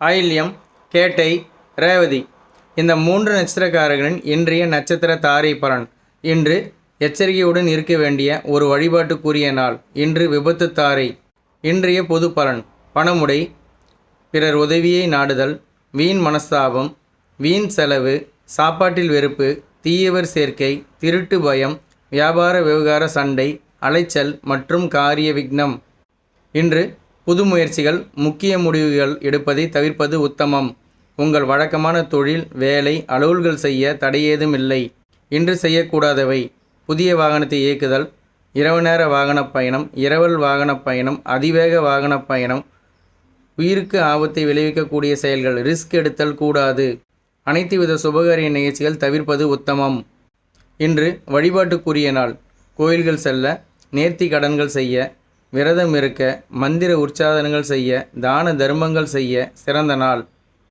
ஆயில்யம் கேட்டை ரேவதி. இந்த மூன்று நட்சத்திரக்காரர்களின் இன்றைய நட்சத்திர தாரை பலன். இன்று எச்சரிக்கையுடன் இருக்க வேண்டிய ஒரு வழிபாட்டுக்குரிய நாள். இன்று விபத்து தாரை. இன்றைய பொது பலன். பணமுடை. பிறர் உதவியை நாடுதல். வீண் மனஸ்தாபம். வீண் செலவு. சாப்பாட்டில் வெறுப்பு. தீயவர் சேர்க்கை. திருட்டு பயம். வியாபார விவகார சண்டை. அலைச்சல் மற்றும் காரிய விக்னம். இன்று புது முயற்சிகள் முக்கிய முடிவுகள் எடுப்பதை தவிர்ப்பது உத்தமம். உங்கள் வழக்கமான தொழில் வேலை அலுவல்கள் செய்ய தடையேதும் இல்லை இன்று செய்யக்கூடாதவை. புதிய வாகனத்தை இயக்குதல் இரவு நேர வாகனப் பயணம் இரவல் வாகனப் பயணம் அதிவேக வாகனப் பயணம் உயிருக்கு ஆபத்தை விளைவிக்கக்கூடிய செயல்கள் ரிஸ்க் எடுத்தல் கூடாது. அனைத்து வித சுபகாரிய நிகழ்ச்சிகள் தவிர்ப்பது உத்தமம். இன்று வழிபாட்டுக்குரிய நாள். கோயில்கள் செல்ல நேர்த்தி கடன்கள் செய்ய விரதம் இருக்க மந்திர உற்சாதனங்கள் செய்ய தான தர்மங்கள் செய்ய சிறந்த நாள்.